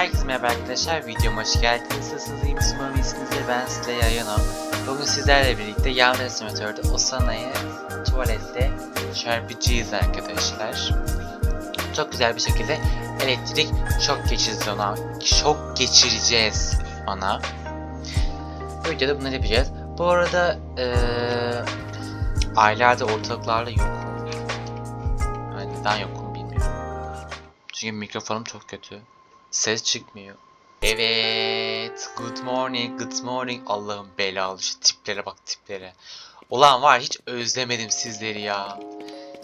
Herkese merhaba arkadaşlar, videoma hoş geldiniz. Nasılsınız, iyi misiniz? Umarım iyisinizdir. Ben Sıla Yayano. Bugün sizlerle birlikte Yağmur Simülatör'de Osana'yı tuvalette çarpıcıyız arkadaşlar. Çok güzel bir şekilde elektrik şok geçireceğiz ona. Şok geçireceğiz ona. Bu videoda bunları yapacağız. Bu arada eee aylarda ortalıklarda yokum. Yani neden yokum bilmiyorum. Çünkü mikrofonum çok kötü. Ses çıkmıyor. Evet. Good morning, good morning. Allah'ım belalı şu tiplere bak tiplere. Ulan var hiç özlemedim sizleri ya.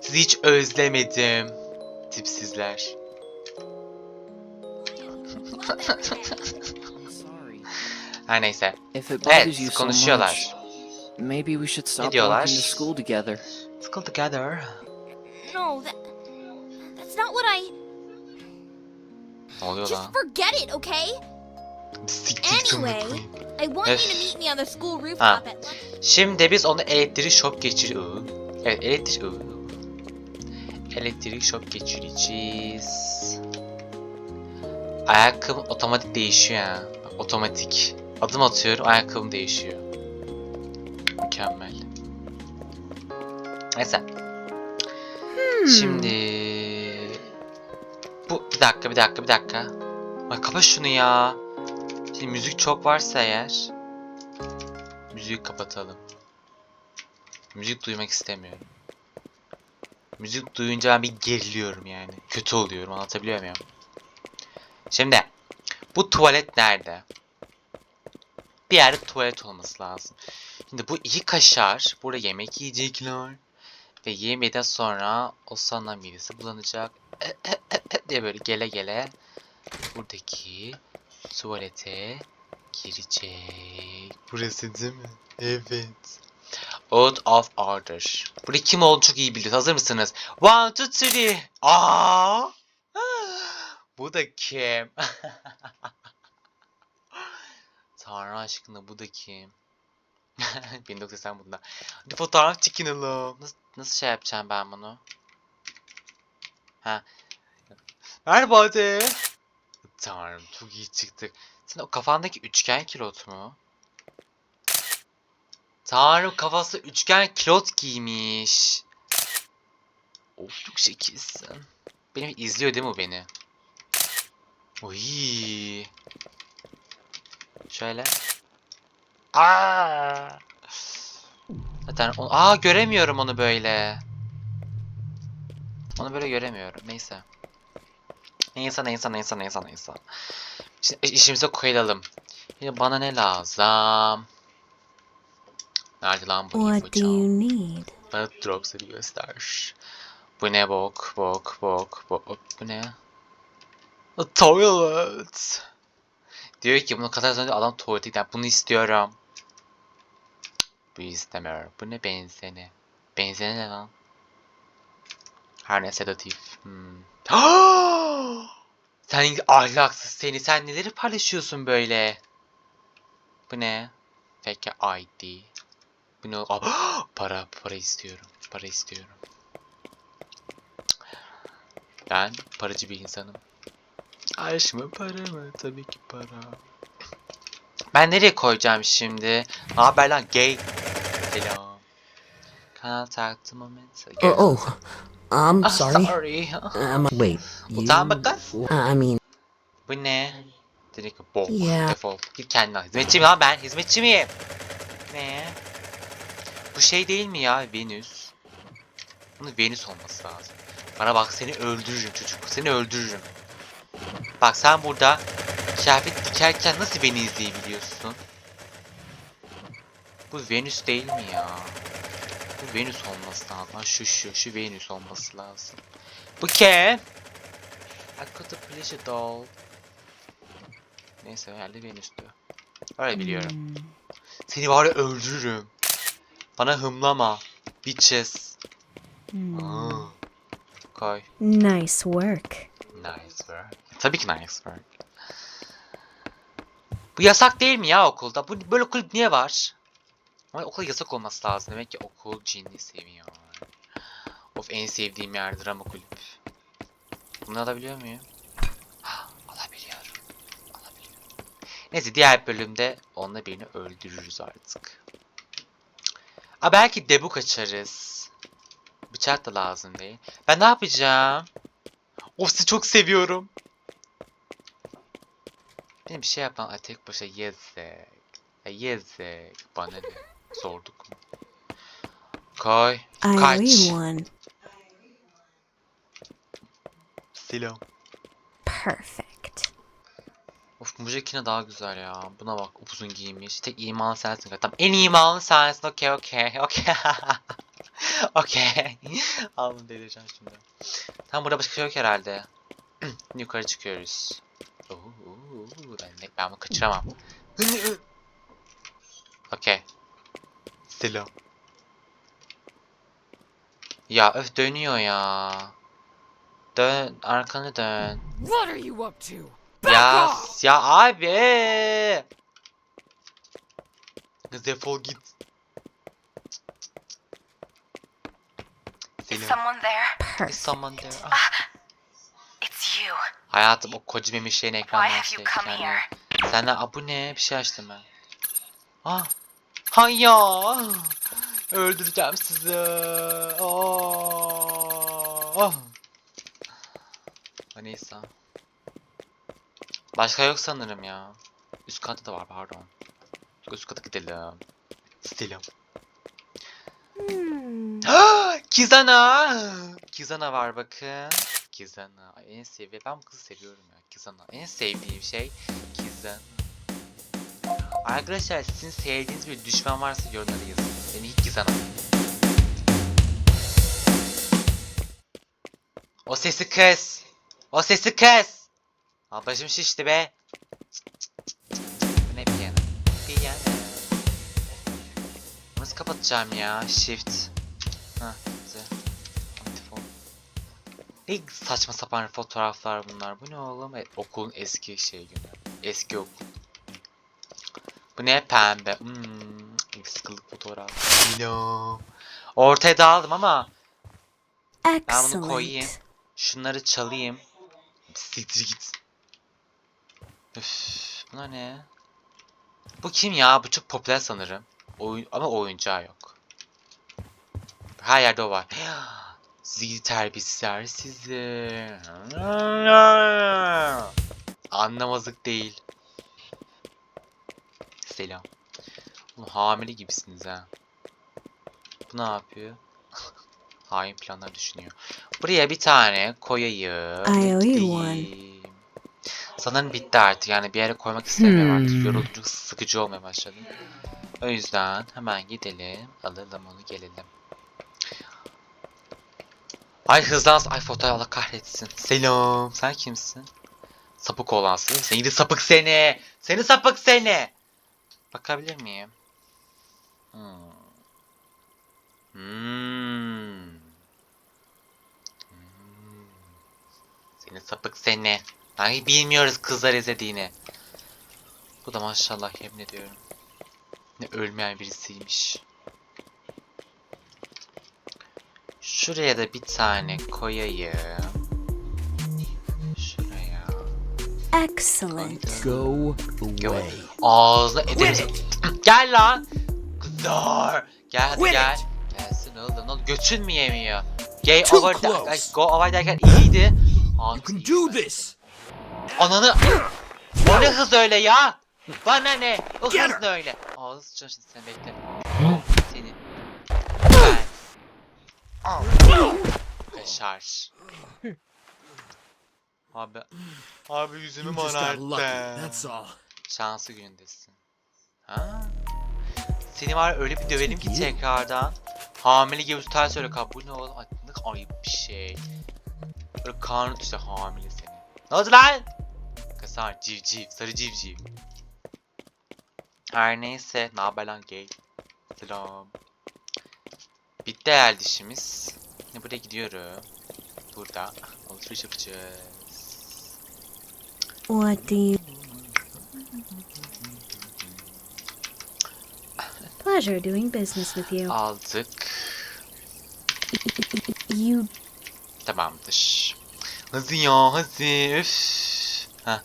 Sizi hiç özlemedim. Tipsizler. Her neyse. Evet konuşuyorlar. maybe we should stop diyorlar? walking to school together. Let's go together. No, that Ne oluyor Just lan? forget it, okay? Siktir Anyway. I want you to meet me on the school rooftop Ha. at lunch. Şimdi biz onu elektrik şok geçir... Iı. Evet elektrik... Iı. Elektrik şok geçireceğiz. Ayakkabım otomatik değişiyor. Bak, otomatik. Adım atıyorum ayakkabım değişiyor. Mükemmel. Neyse. Şimdi... Bir dakika bir dakika bir dakika. Ay kapa şunu ya. Şimdi müzik çok varsa eğer müziği kapatalım. Müzik duymak istemiyorum. Müzik duyunca ben bir geriliyorum yani. Kötü oluyorum anlatabiliyor muyum? Şimdi bu tuvalet nerede? Bir yerde tuvalet olması lazım. Şimdi bu iki kaşar burada yemek yiyecekler. Ve yemeden sonra o sana midesi bulanacak. diye böyle gele gele buradaki tuvalete girecek. Burası değil mi? Evet. Out of order. Burada kim olduğunu çok iyi biliyoruz. Hazır mısınız? One, two, three. Aa! Bu da kim? Tanrı aşkına bu da kim? 1980 bunda. Hadi fotoğraf çekinelim. Nasıl, nasıl şey yapacağım ben bunu? Ha. Merhaba de. Tanrım çok iyi çıktık. Senin o kafandaki üçgen kilot mu? Tanrım kafası üçgen kilot giymiş. Of çok şekilsin. Benim izliyor değil mi o beni? Oy. Şöyle. Aa. Zaten onu, aa göremiyorum onu böyle. Onu böyle göremiyorum. Neyse. Neyse neyse neyse neyse neyse. Şimdi işimize koyalım. Şimdi bana ne lazım? Nerede lan bu What do you need? Bana drops'ı bir göster. Bu ne bok bok bok bok. Bu ne? A toilet. Diyor ki bunu kadar önce adam tuvalete gider. Bunu istiyorum. Bu istemiyor. Bu ne benzeni? Benzeni ne lan? Her ne sedatif. Hmm. Sen ahlaksız seni. Sen neleri paylaşıyorsun böyle? Bu ne? Fake ID. Bu ne? Para, para istiyorum. Para istiyorum. Ben paracı bir insanım. Aş mı para mı? Tabii ki para. Ben nereye koyacağım şimdi? Ne haber lan gay? Selam. Contact the moment. Oh, oh, I'm Ah, sorry. sorry. Um, wait. You, Utan bakan. I mean, Bu ne? Ki bok. Ya. Defol. Git kendine. Hizmetçi lan ben? Hizmetçi miyim? Ne? Bu şey değil mi ya? Venüs. Bunun Venüs olması lazım. Bana bak seni öldürürüm çocuk. Seni öldürürüm. Bak sen burada kıyafet dikerken nasıl beni izleyebiliyorsun? Bu Venüs değil mi ya? Bu Venüs olması lazım. Şu şu şu Venüs olması lazım. Bu kim? I got a pleasure doll. Neyse herhalde Venüs'tü. Öyle biliyorum. hmm, Seni var ya öldürürüm. Bana hımlama. Bitches. hmm. Aa. Koy. Nice work. Nice work. Tabii ki nice work. Bu yasak değil mi ya okulda? Bu böyle kulüp niye var? Ama okulda yasak olması lazım. Demek ki okul cinni seviyor. Of en sevdiğim yerdir ama kulüp. Bunu alabiliyor muyum? Alabiliyorum. Neyse diğer bölümde onunla birini öldürürüz artık. Aa, belki debuk açarız. Bıçak da lazım değil. Ben ne yapacağım? Of sizi çok seviyorum. Benim bir şey yapmam. Ay tek başa yezek. Yezek. Bana ne? Sorduk. I Kaç. Selam. Perfect. Of Mujakine daha güzel ya. Buna bak upuzun giymiş. Tek imanlı sensin. Tamam en imanlı sensin. Okey okey okey. okey. Aldım delireceğim şimdi. Tamam burada başka şey yok herhalde. Yukarı çıkıyoruz. Oo, ben, ben bunu kaçıramam. okey. Selam. Ya öf dönüyor ya. Dön arkanı dön. What are you up to? Back Ya ya abi. Kız defol git. Is Selam. someone there? Is someone there? Ah, It's you. hayatım o koca memiş şeyin Why ekranına have you come Yani. here? Senden aa, bu ne? Bir şey açtım ben. Ah. Hay ya. Öldüreceğim sizi. Ha, Neyse. Başka yok sanırım ya. Üst katta da var pardon. Üst kata gidelim. Selam. Hmm. Kizana! Kizana var bakın. Kizana. Ay, en sevdiğim. Ben bu kızı seviyorum ya. Kizana. En sevdiğim şey Kizana. Arkadaşlar sizin sevdiğiniz bir düşman varsa yorumlara yazın. Beni hiç Kizana. O sesi kız. O sesi kız. Aa, başım şişti be. Ne piyano? Piyano. Nasıl kapatacağım ya? Shift. Ha, güzel. Antifon. Ne saçma sapan fotoğraflar bunlar. Bu ne oğlum? E, okulun eski şey günü. Eski okul. Bu ne pembe? Hmm, sıkılık fotoğraf. Selam. Ortaya dağıldım ama bunu koyayım. Excellent. şunları çalayım. Siktir git. Üf, bunlar ne? Bu kim ya? Bu çok popüler sanırım. Oyun ama oyuncağı yok. Her yerde o var. Sizi terbiyesizler sizi. Anlamazlık değil. Selam. Oğlum hamile gibisiniz ha. Bu ne yapıyor? Hain planlar düşünüyor. Buraya bir tane koyayım. Gideyim. Sanırım bitti artık. Yani bir yere koymak istemiyorum artık. Hmm. Yoruldukça sıkıcı olmaya başladı. O yüzden hemen gidelim. Alalım onu gelelim. Ay hızlans. Ay fotoğraf Allah kahretsin. Selam. Sen kimsin? Sapık olansın. Seni de sapık seni. Seni sapık seni. Bakabilir miyim? Hmm. Hmm. Seni sapık seni. Ay bilmiyoruz kızlar izlediğini. Bu da maşallah yemin ediyorum. Ne ölmeyen birisiymiş. Şuraya da bir tane koyayım. Excellent. Go Go. away. Ağzına ederiz. Gel lan. Kızlar. Gel hadi Quit gel. it. Gelsin oğlum. Oğlum göçün mü yemiyor? Gay Too over close. ay, go over derken iyiydi. You Ağzı can do this. Ananı. O ne hız öyle ya? Bana ne? O hız ne öyle? Ağzı sıçacağım şimdi sen bekle. Seni. Ben. Ve şarj. Abi. Abi yüzümü. That's all. Şanslı günündesin. Ha? Seni var öyle bir dövelim ki tekrardan. Hamile gibi tutar söyle kal. Bu ne oğlum? Ay, ayıp bir şey. Böyle karnı işte hamile seni. Ne oldu lan? Kasar civciv. Sarı civciv. Her neyse. Ne haber lan gay? Selam. Bitti herhalde işimiz. Şimdi buraya gidiyorum. Burada alışveriş yapacağız. What do you? Pleasure doing business with you. Aldık. You Tamamdır. Hadi ya hadi. Üf. Ha.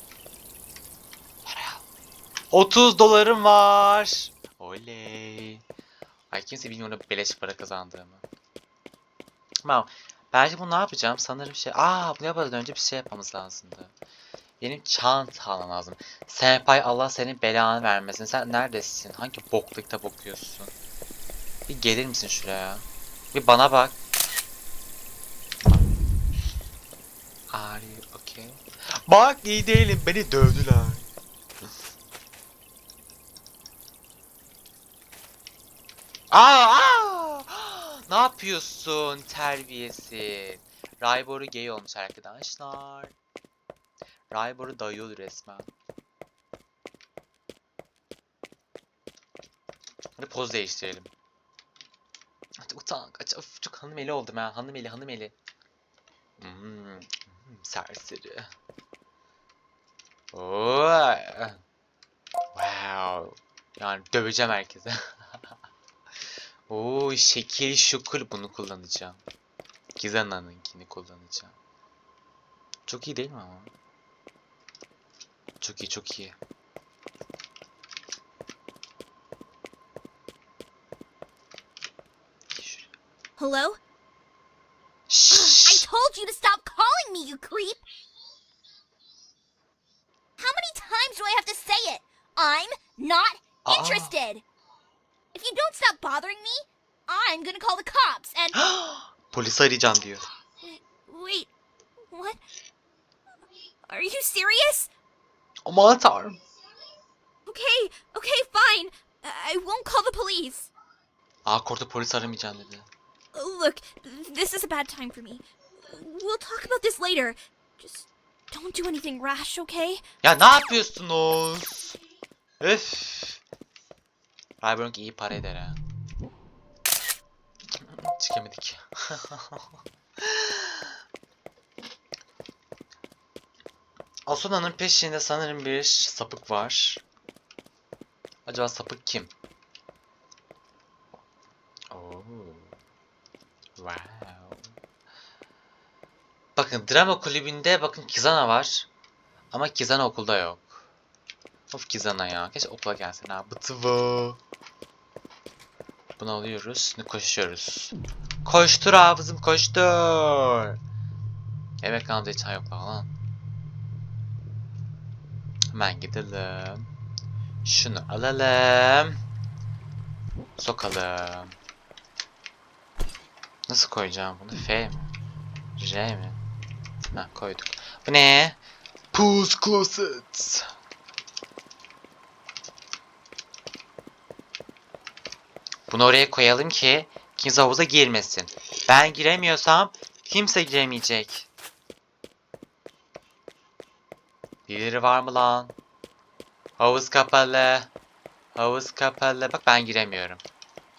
Para al. 30 dolarım var. Oley. Ay kimse bilmiyor orada beleş para kazandığımı. Tamam. Şimdi bunu ne yapacağım? Sanırım şey... Aa bunu yapmadan önce bir şey yapmamız lazımdı. Benim çanta almam lazım. Senpai Allah senin belanı vermesin. Sen neredesin? Hangi boklukta okuyorsun? Bir gelir misin şuraya? Bir bana bak. Are you okay? Bak iyi değilim. Beni dövdüler. Aa, aa! Ne yapıyorsun terbiyesiz? Raybor'u gay olmuş arkadaşlar. Raybor'u dayıyordu resmen. Hadi poz değiştirelim. Hadi utangaç. Of çok hanım eli oldum ha. Hanım eli hanım eli. Hmm, hmm, serseri. Oo. Wow. Yani döveceğim herkese. Oo şekil şukur bunu kullanacağım. Gizana'nınkini kullanacağım. Çok iyi değil mi ama? Çok iyi çok iyi. Hello? I told you to stop calling me, you creep! How many times do I have to say it? I'm not Aa. interested! If you don't stop bothering me, I'm gonna call the cops and. Polisi arayacağım diyor. Wait, what? Are you serious? Aman tanrım. Okay, okay, fine. I won't call the police. Aa korktu polis aramayacağım dedi. Look, this is a bad time for me. We'll talk about this later. Just don't do anything rash, okay? Ya ne yapıyorsunuz? Öf. Ryberg iyi para eder ha. Çıkamadık. Asuna'nın peşinde sanırım bir sapık var. Acaba sapık kim? Oo. Wow. Bakın drama kulübünde bakın Kizana var. Ama Kizana okulda yok. Of Kizana ya. Keşke okula gelsin ha. Bıtıvı. Bunu alıyoruz. Şimdi koşuyoruz. Koştur hafızım koştur. Yemek kanalda hiç yok lan. Hemen gidelim. Şunu alalım. Sokalım. Nasıl koyacağım bunu? F mi? J mi? Ha koyduk. Bu ne? Pools Closet. Bunu oraya koyalım ki kimse havuza girmesin. Ben giremiyorsam kimse giremeyecek. Birileri var mı lan? Havuz kapalı. Havuz kapalı. Bak ben giremiyorum.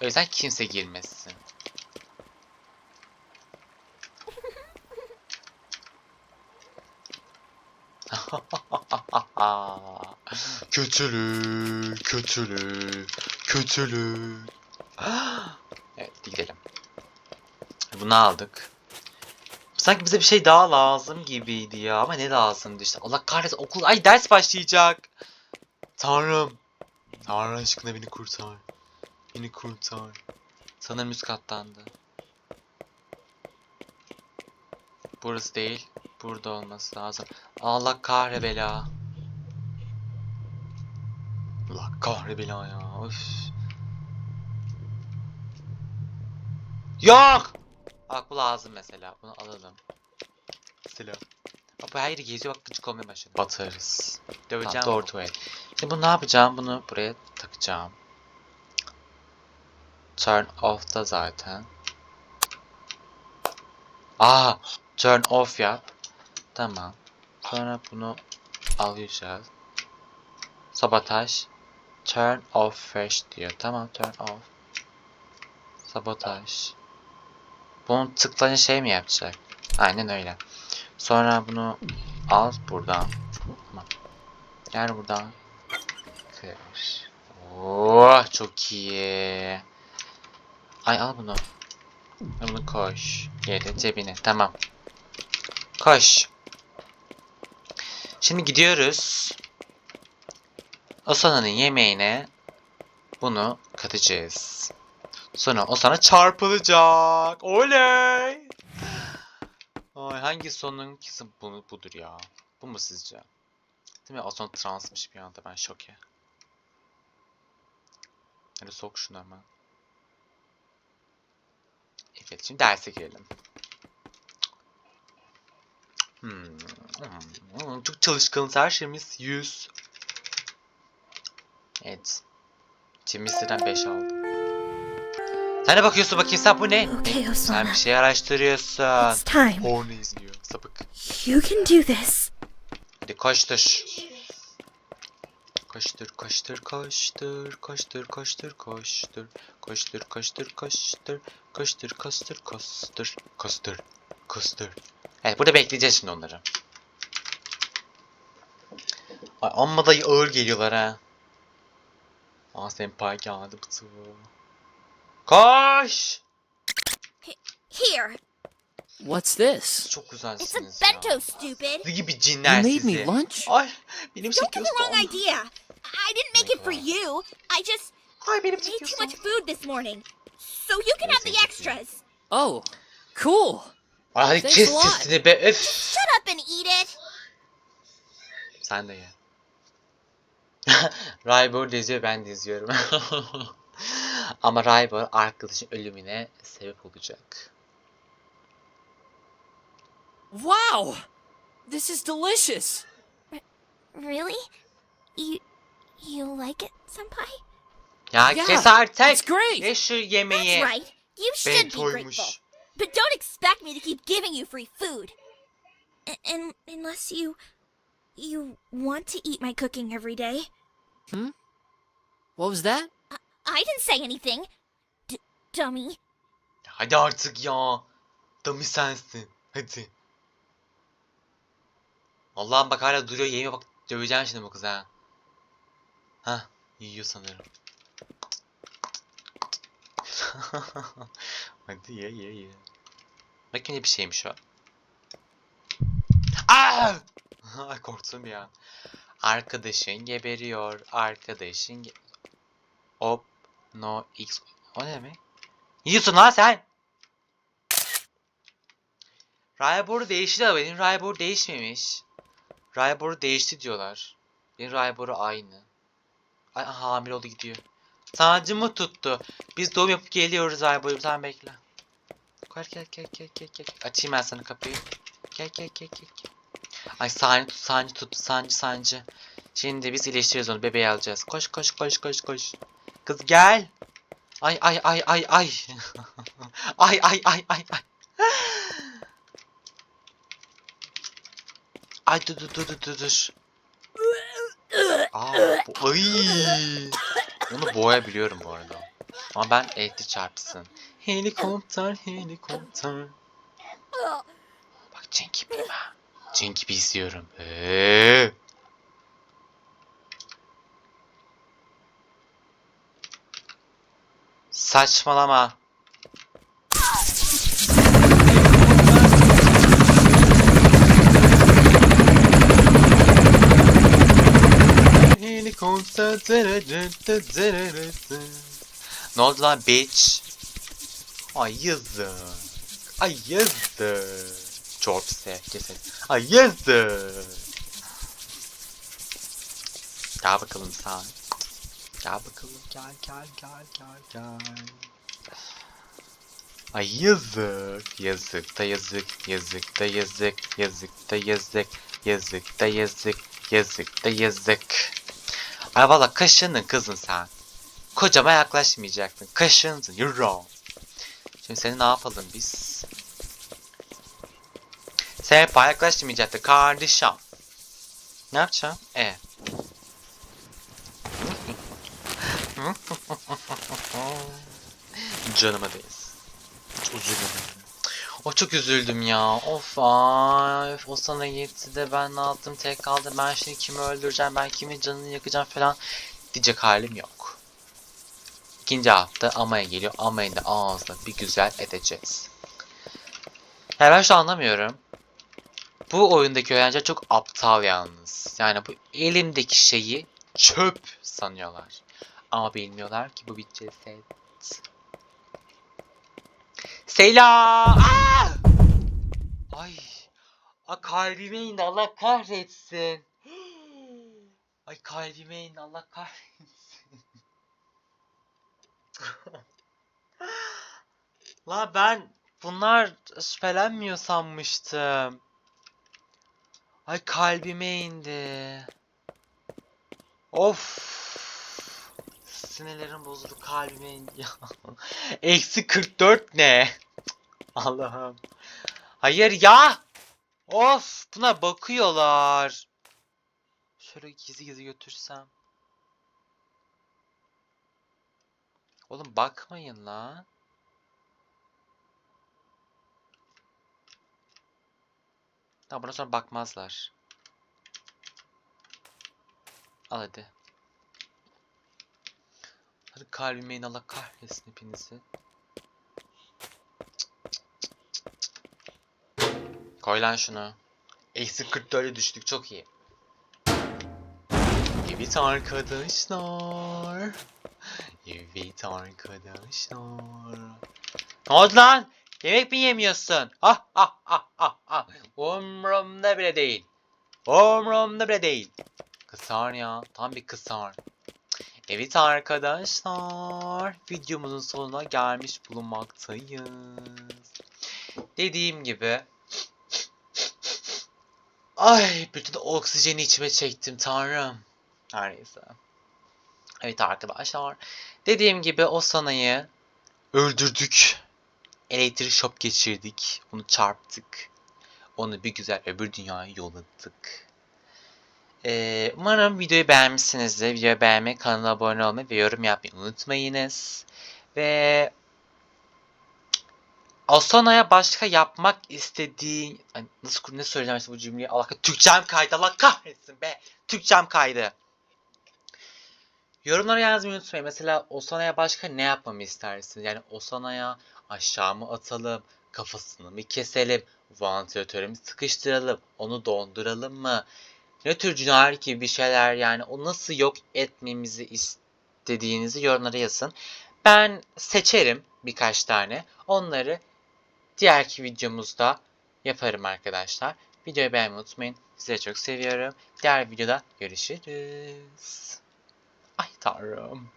O yüzden kimse girmesin. kötülük, kötülük, kötülük. evet gidelim. Bunu aldık. Sanki bize bir şey daha lazım gibiydi ya ama ne lazımdı işte. Allah kahretsin okul ay ders başlayacak. Tanrım. Tanrı aşkına beni kurtar. Beni kurtar. Sanırım üst kattandı. Burası değil. Burada olması lazım. Allah kahre bela. Allah kahre bela ya. Üf. Yok. Bak bu lazım mesela. Bunu alalım. Silah. Her yeri geziyor bak gıcık olmaya başladı. Batarız. Döveceğim. Doğru tuvalet. Şimdi bunu ne yapacağım? Bunu buraya takacağım. Turn off da zaten. Aa, turn off yap. Tamam. Sonra bunu alacağız. Sabotaj. Turn off first diyor. Tamam turn off. Sabotaj. Bunu tıklayınca şey mi yapacak? Aynen öyle. Sonra bunu al buradan. Tamam. Gel buradan. Kır. Oh çok iyi. Ay al bunu. Bunu koş. Yere cebine. Tamam. Koş. Şimdi gidiyoruz. Osana'nın yemeğine bunu katacağız. Sonra o sana çarpılacak. Oley! Ay hangi sonun kesin bunu budur ya. Bu mu sizce? Değil mi? O son transmış bir anda ben şoke. Hadi sok şunu hemen. Evet şimdi derse girelim. Hmm. hmm, Çok çalışkanız her şeyimiz 100. Evet. Timistiden 5 aldım. Sen ne bakıyorsun bakayım sen bu ne? Okay, Sen Osana. bir şey araştırıyorsun. It's time. Porno izliyor sapık. You can do this. Hadi koştur. Koştur koştur koştur koştur koştur koştur koştur koştur koştur koştur koştur koştur koştur koştur Evet burada bekleyeceğiz şimdi onları. Ay amma da ağır geliyorlar ha. Aa senpai geldi bıtı. Koş! Here, What's this? Çok it's a güzelsiniz ya. bento, stupid. Sizi gibi You cinler made sizi. me lunch? Ay benim Don't get the wrong çekiyorsun. idea. I didn't make it for you. I just Ay benim ate too çekiyorsun. much food this morning. So you can have the extras. Oh, cool. Ay hadi Thanks kes a lot. sesini be öf. Shut up and eat it. Sen de ye. Raybor da izliyor ben de izliyorum. Ama Raybor arkadaşın ölümüne sebep olacak. Wow! This is delicious. Really? You you like it, senpai? Ya Yeah, kes artık. it's great. Ye şu That's yemeği. right. You should be grateful. But don't expect me to keep giving you free food. And unless you you want to eat my cooking every day. Hmm? What was that? I didn't say anything. D- dummy. Hadi artık ya. Dami sensin. Hadi. Allah'ım bak hala duruyor yemiyor bak döveceğim şimdi bu kızı ha. Hah yiyor sanırım. Hadi ye ye ye. Bakayım ne bir şeymiş o. Aa! Ay korktum ya. Arkadaşın geberiyor. Arkadaşın ge Hop no x o ne demek? Ne diyorsun lan sen? Rayboru değişti de benim Rayboru değişmemiş. Rayboru değişti diyorlar. Benim Rayboru aynı. Ay hamile oldu gidiyor. Sancımı tuttu. Biz doğum yapıp geliyoruz Rayboru sen bekle. Gel gel gel gel gel gel. Açayım ben sana kapıyı. Gel gel gel gel gel. Ay sancı tut sancı tut sancı sancı. Şimdi biz iyileştireceğiz onu bebeği alacağız. Koş koş koş koş koş. Kız gel. Ay ay ay ay ay. ay ay ay ay ay. Ay dur dur dur dur dur. Aa, bu, ay. Onu boğabiliyorum bu arada. Ama ben elektrik çarpsın. Helikopter helikopter. Bak Cenk gibi ha. Cenk gibi izliyorum. Ee. Saçmalama. Ne oldu lan bitch? Ay yazık. Ay yazık. Çorpse kesin. Ay yazık. Gel bakalım sen. Gel bakalım gel gel gel gel gel. Ay yazık. Yazık da yazık. Yazık da yazık. Yazık da yazık. Yazık da yazık. Yazık da yazık. Ay valla kaşındın kızın sen. Kocama yaklaşmayacaktın. Kaşındın. You're wrong. Şimdi seni ne yapalım biz? Sen hep yaklaşmayacaktın kardeşim. Ne yapacağım? E. Canıma değsin. Çok üzüldüm. O çok üzüldüm ya. Of ay. O sana gitti de ben ne yaptım tek kaldı. Ben şimdi kimi öldüreceğim. Ben kimin canını yakacağım falan. Diyecek halim yok. İkinci hafta Amaya geliyor. Amaya'nın da ağzına bir güzel edeceğiz. Ya ben şu anlamıyorum. Bu oyundaki öğrenciler çok aptal yalnız. Yani bu elimdeki şeyi çöp sanıyorlar. Ama bilmiyorlar ki bu bir ceset. Seyla! Aa! Ay. A kalbime indi Allah kahretsin. Ay kalbime indi Allah kahretsin. La ben bunlar şüphelenmiyor sanmıştım. Ay kalbime indi. Of. Sinirlerim bozuldu kalbime ya. Eksi 44 ne? Allah'ım. Hayır ya. Of buna bakıyorlar. Şöyle gizli gizli götürsem. Oğlum bakmayın la. Tamam bundan sonra bakmazlar. Al hadi. Hadi kalbime in Allah kahretsin hepinizi. Koy lan şunu. Eksi 44'e düştük çok iyi. Evet arkadaşlar. Evet arkadaşlar. Ne oldu lan? Yemek mi yemiyorsun? Ah ah ah ah ah. Umrumda bile değil. Umrumda bile değil. Kısar ya. Tam bir kısar. Evet arkadaşlar. Videomuzun sonuna gelmiş bulunmaktayız. Dediğim gibi. Ay bütün oksijeni içime çektim tanrım. Her neyse. Evet arkadaşlar. Dediğim gibi o sanayı öldürdük. Elektrik şok geçirdik. Onu çarptık. Onu bir güzel öbür dünyaya yolladık. Ee, umarım videoyu beğenmişsinizdir. Videoyu beğenmeyi, kanala abone olmayı ve yorum yapmayı unutmayınız. Ve Asana'ya başka yapmak istediğin... Ay, nasıl ne söyleyeceğim işte bu cümleyi? Allah Türkçem kaydı. Allah kahretsin be. Türkçem kaydı. Yorumlara yazmayı unutmayın. Mesela Osana'ya başka ne yapmamı istersiniz? Yani Osana'ya aşağı mı atalım? Kafasını mı keselim? Vantilatörü mü sıkıştıralım? Onu donduralım mı? Ne tür cinayet gibi bir şeyler yani o nasıl yok etmemizi istediğinizi yorumlara yazın. Ben seçerim birkaç tane. Onları diğerki videomuzda yaparım arkadaşlar. Videoyu beğenmeyi unutmayın. Sizleri çok seviyorum. Diğer videoda görüşürüz. Ay tanrım.